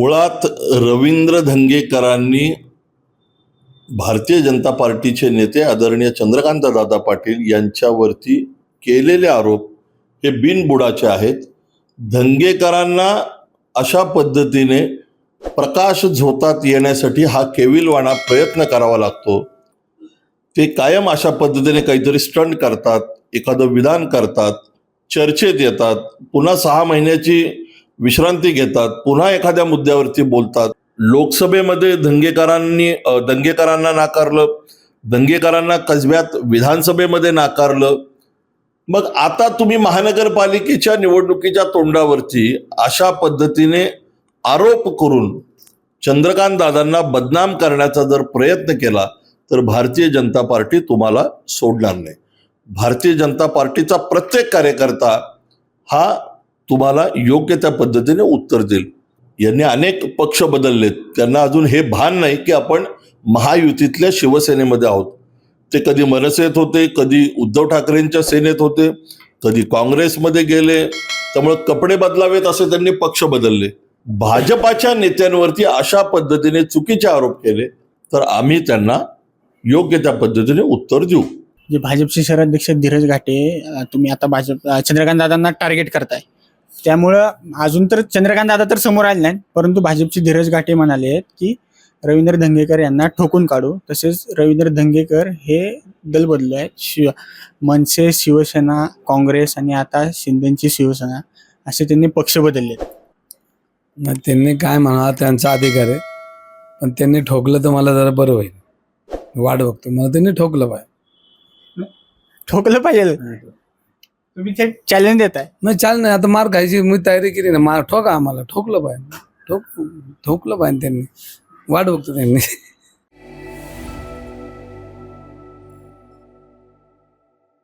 मुळात रवींद्र धंगेकरांनी भारतीय जनता पार्टीचे नेते आदरणीय चंद्रकांत दादा पाटील यांच्यावरती केलेले आरोप हे बिनबुडाचे आहेत. धंगेकरांना अशा पद्धतीने प्रकाश झोतात येण्यासाठी हा केविलवाणा प्रयत्न करावा लागतो. ते कायम अशा पद्धतीने काहीतरी स्टंट करतात एखादं विधान करतात चर्चेत येतात. पुन्हा सहा महिन्याची विश्रांती घेतात पुन्हा एखाद्या मुद्द्यावरती बोलतात. लोकसभेमध्ये दंगेकरांनी दंगेकरांना नाकारलं दंगेकरांना कसब्यात विधानसभेमध्ये नाकारलं. मग आता तुम्ही महानगरपालिकेच्या निवडणुकीच्या तोंडावरती अशा पद्धतीने आरोप करून चंद्रकांत दादांना बदनाम करण्याचा जर प्रयत्न केला तर भारतीय जनता पार्टी तुम्हाला सोडणार नाही. भारतीय जनता पार्टीचा प्रत्येक कार्यकर्ता हा तुम्हाला योग्य त्या पद्धतीने उत्तर देईल. यांनी अनेक पक्ष बदललेत. त्यांना अजून हे भान नाही की आपण महायुतीतल्या शिवसेनेमध्ये आहोत. ते कधी मनसेत होते कधी उद्धव ठाकरेंच्या सेनेत होते कधी काँग्रेसमध्ये गेले. त्यामुळे कपडे बदलावेत असे त्यांनी पक्ष बदलले. भाजपाच्या नेत्यांवरती अशा पद्धतीने चुकीचे आरोप केले तर आम्ही त्यांना योग्य त्या पद्धतीने उत्तर देऊ. जे भाजपचे शहराध्यक्ष धीरज घाटे तुम्ही आता भाजप चंद्रकांत दादांना टार्गेट करताय. त्यामुळं अजून तर चंद्रकांत दादा तर समोर आले नाहीत परंतु भाजपचे धीरज घाटे म्हणाले आहेत की रवींद्र धंगेकर यांना ठोकून काढू. तसेच रवींद्र धंगेकर हे दल बदलू आहेत. शिव मनसे शिवसेना काँग्रेस आणि आता शिंदेची शिवसेना असे त्यांनी पक्ष बदलले नाही त्यांनी काय म्हणा त्यांचा अधिकार आहे. पण त्यांनी ठोकलं तर मला जरा बरं होईल. वाट बघतो. मला त्यांनी ठोकलं पाहिजे. ठोकलं पाहिजे. तुम्ही ते चॅलेंज देत आहे नाही चाल नाही. आता मार खायची मी तयारी केली ना. मार ठोका आम्हाला. ठोकलं पाहिजे. ठोक ठोकलं पाहिजे त्यांनी. वाट बघतो त्यांनी.